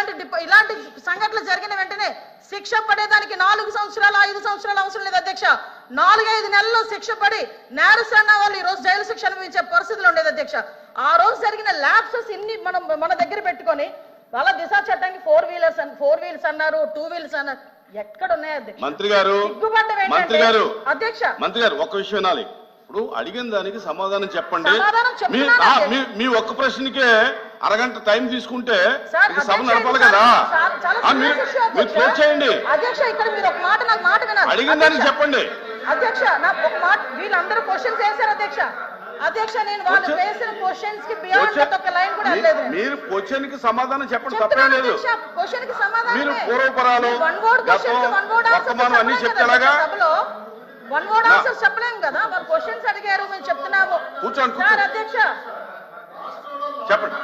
ఇలాంటి ఇలాంటి సంఘటనలు జరిగిన వెంటనే శిక్ష పడేదానికి నాలుగు సంవత్సరాలు ఐదు సంవత్సరాలు అవసరం లేదు అధ్యక్ష. నాలుగైదు నెలల్లో శిక్ష పడి నేరస్తున్న వాళ్ళు ఈ రోజు జైలు శిక్ష అనుభవించే పరిస్థితులు ఉండేది అధ్యక్ష. ఆ రోజు జరిగిన ల్యాబ్సెస్ ఇన్ని మనం మన దగ్గర పెట్టుకొని వాళ్ళ దిశ చట్టానికి ఫోర్ వీలర్స్ ఫోర్ వీల్స్ అన్నారు టూ వీల్స్ అన్నారు ఎక్కడ ఉన్నాయి అధ్యక్ష? మంత్రి గారు మంత్రి గారు అధ్యక్ష. మంత్రి గారు ఒక్క విషయం వినాలి. ఇప్పుడు అడిగిన దానికి సమాధానం చెప్పండి. మీ ఒక్క ప్రశ్నకే అరగంట టైం తీసుకుంటే సభ నడపాలి కదా. మీరు. క్లోజ్ చేయండి. అధ్యక్ష ఇక్కడ మీరు ఒక మాట నాకు మాట వినాలి. అధ్యక్ష, చెప్పండి. అధ్యక్ష నా ఒక మాట వీళ్ళందరూ క్వశ్చన్స్ వేశారు అధ్యక్ష. అధ్యక్ష నేను వాళ్ళు Question- వేసిన క్వశ్చన్స్కి బియాండ్ Question- ఒక లైన్ కూడా మీరు క్వశ్చన్కి సమాధానం చెప్పండి తప్పేం లేదు. క్వశ్చన్కి సమాధానం మీరు పూర్వపరాలు, వన్ వర్డ్ వన్ వర్డ్ అన్నీ? సభలో. వన్ వర్డ్ చెప్పలేం కదా వాళ్ళు క్వశ్చన్స్ అడిగారు మేము చెప్తున్నాము. కూర్చోండి, సార్ కూర్చోండి. అధ్యక్ష. చెప్పండి.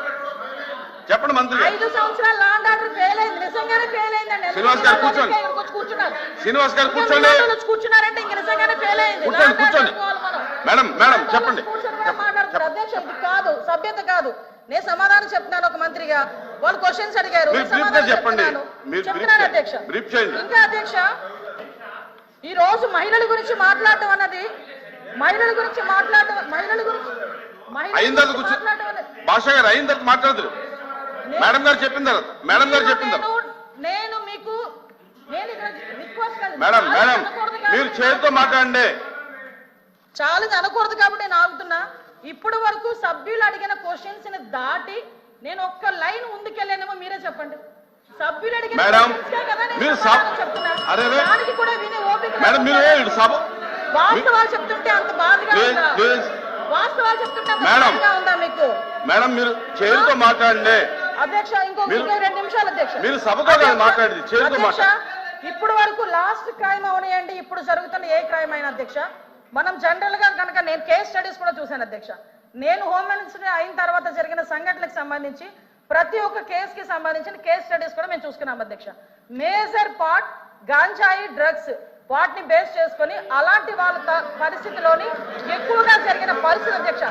చెప్పండి మంత్రి ఐదు సంవత్సరాలు లాండ్ ఆర్డర్ ఫెయిల్ అయింది. నిజంగానే ఫెయిల్ అయిందండి. శ్రీనివాస్ గారు కూర్చోండి. కూర్చున్నారు. శ్రీనివాస్ గారు కూర్చోండి. కూర్చున్నారంటే ఇంక నిజంగానే ఫెయిల్ అయింది. కూర్చోండి, కూర్చోండి. మేడం మేడం చెప్పండి. మాట్లాడుతున్నారు. అధ్యక్ష కాదు సభ్యత కాదు. నేను సమాధానం చెప్తున్నాను ఒక మంత్రిగా. వాళ్ళు క్వశ్చన్స్ అడిగారు. చెప్పండి. చెప్తున్నాను. అధ్యక్ష. ఇంకా అధ్యక్ష ఈ రోజు మహిళల గురించి మాట్లాడటం అన్నది మహిళల గురించి మాట్లాడటం మహిళల గురించి మహిళల గురించి మాట్లాడటం భాష గారు అయిన తర్వాత మాట్లాడదురు మేడం గారు చెప్పిన తర్వాత మేడం గారు చెప్పిన తర్వాత నేను- మీకు. మేడం మేడం మీరు చేతితో మాట్లాడండి చాలా అనకూడదు కాబట్టి నేను ఆగుతున్నా ఇప్పుడు వరకు సభ్యులు అడిగిన క్వశ్చన్స్ని దాటి నేను ఒక్క లైన్ ముందుకెళ్ళానేమో మీరే చెప్పండి సభ్యులు అడిగిన మేడం, మీరు. దానికి కూడా వినే ఓపిక మేడం మీరు సభ వాస్తవాలు చెప్తుంటే అంత బాధగా ఉందా. వాస్తవాలు చెప్తుంటే మేడం. ఉందా మీకు మేడం మీరు చేతితో మాట్లాడండి అధ్యక్ష ఇంకో రెండు నిమిషాలు అధ్యక్ష. మీరు సభతో మాట్లాడేది. ఇప్పుడు వరకు లాస్ట్ క్రైమ్ అవనియండి ఇప్పుడు జరుగుతున్న ఏ క్రైమ్ అయినా అధ్యక్ష. మనం జనరల్గా కనుక నేను కేస్ స్టడీస్ కూడా చూశాను అధ్యక్ష. నేను హోమ్ మినిస్టర్ అయిన తర్వాత జరిగిన సంఘటనలకు సంబంధించి ప్రతి ఒక్క కేస్కి సంబంధించిన కేస్ స్టడీస్ కూడా మేము చూసుకున్నాం అధ్యక్ష. మేజర్ పార్ట్ గాంజాయి డ్రగ్స్ వాటిని బేస్ చేసుకొని అలాంటి వాళ్ళ పరిస్థితిలోని ఎక్కువగా జరిగిన పరిస్థితి అధ్యక్ష.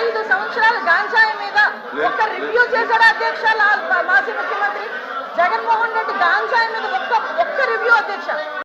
ఐదు సంవత్సరాలు గాంజాయి మీద ఒక్క రివ్యూ చేశాడు అధ్యక్ష? లాల్ మాజీ ముఖ్యమంత్రి జగన్మోహన్ రెడ్డి గాంజాయి మీద ఒక్క ఒక్క రివ్యూ అధ్యక్ష?